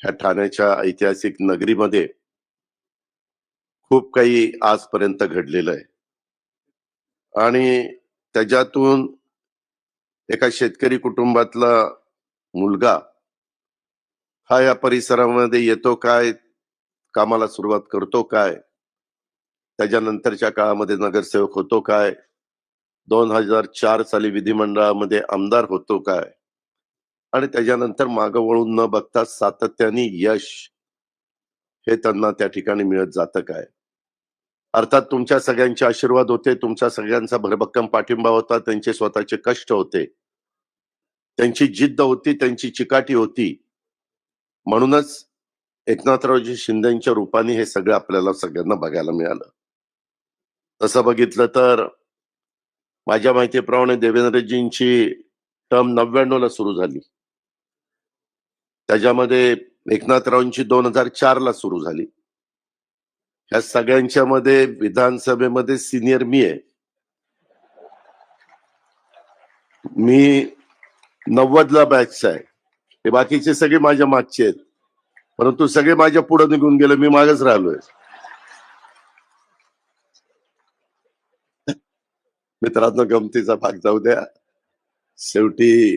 ह्या ठाण्याच्या ऐतिहासिक नगरीमध्ये खूप काही आजपर्यंत घडलेलं आहे. आणि त्याच्यातून एका शेतकरी कुटुंबातला मुलगा हा या परिसरामध्ये येतो काय कामाला सुरुवात करतो काय त्याच्यानंतरच्या काळामध्ये नगरसेवक होतो काय दोन हजार चार साली विधिमंडळामध्ये आमदार होतो काय आणि त्याच्यानंतर मागं वळून न बघता सातत्याने यश हे त्यांना त्या ठिकाणी मिळत जातं काय? अर्थात तुमच्या सगळ्यांचे आशीर्वाद होते तुमच्या सगळ्यांचा भरभक्कम पाठिंबा होता त्यांचे स्वतःचे कष्ट होते. त्यांची जिद्द होती त्यांची चिकाटी होती. म्हणूनच एकनाथरावजी शिंदेच्या रूपाने हे सगळं आपल्याला सगळ्यांना बघायला मिळालं. तसं बघितलं तर माझ्या माहितीप्रमाणे देवेंद्रजींची टर्म नव्याण्णवला सुरू झाली. त्याच्यामध्ये एकनाथरावांची दोन हजार चार ला सुरू झाली. ह्या सगळ्यांच्या मध्ये विधानसभेमध्ये सिनियर मी आहे. मी नव्वद ला बॅचचा आहे. हे बाकीचे सगळे माझ्या मागचे आहेत. परंतु सगळे माझ्या पुढे निघून गेले मी मागच राहिलोय. मित्रांनो गमतीचा भाग जाऊ द्या. शेवटी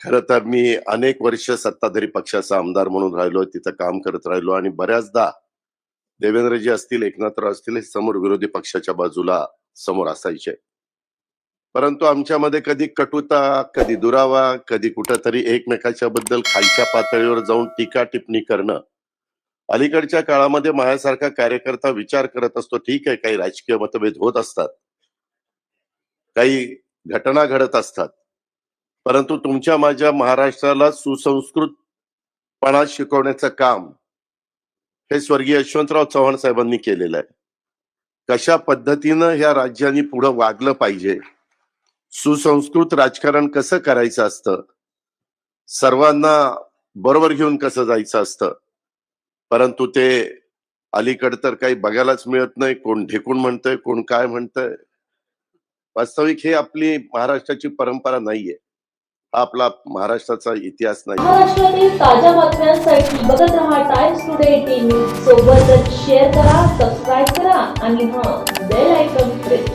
खर तर मी अनेक वर्ष सत्ताधारी पक्षाचा आमदार म्हणून राहिलो तिथं काम करत राहिलो आणि बऱ्याचदा देवेंद्रजी असतील एकनाथराव असतील हे समोर विरोधी पक्षाच्या बाजूला समोर असायचे. परंतु आमच्यामध्ये कधी कटुता कधी दुरावा कधी कुठंतरी एकमेकाच्या बद्दल खालच्या पातळीवर जाऊन टीका टिप्पणी करणं. अलीकडच्या काळामध्ये माझ्यासारखा कार्यकर्ता विचार करत असतो ठीक आहे काही राजकीय मतभेद होत असतात. काही घटना घडत असतात. परंतु तुमच्या माझ्या महाराष्ट्राला सुसंस्कृतपणा शिकवण्याचं काम हे स्वर्गीय यशवंतराव चव्हाण साहेबांनी केलेलं आहे. कशा पद्धतीनं ह्या राज्याने पुढं वागलं पाहिजे? सुसंस्कृत राजकारण कसं करायचं असतं? सर्वांना बरोबर घेऊन कसं जायचं असतं? परंतु ते अलीकड तर काही बघायलाच मिळत नाही. कोण ढेकून म्हणतंय कोण काय म्हणतंय? वास्तविक हे आपली महाराष्ट्राची परंपरा नाहीये. हा आपला महाराष्ट्राचा इतिहास नाही. महाराष्ट्रातील ताज्या बातम्यांसाठी बघत रहा टाइम्स टुडे टीव्ही सोबतच शेअर करा सबस्क्राईब करा आणि हा बेल आयकॉन प्रेस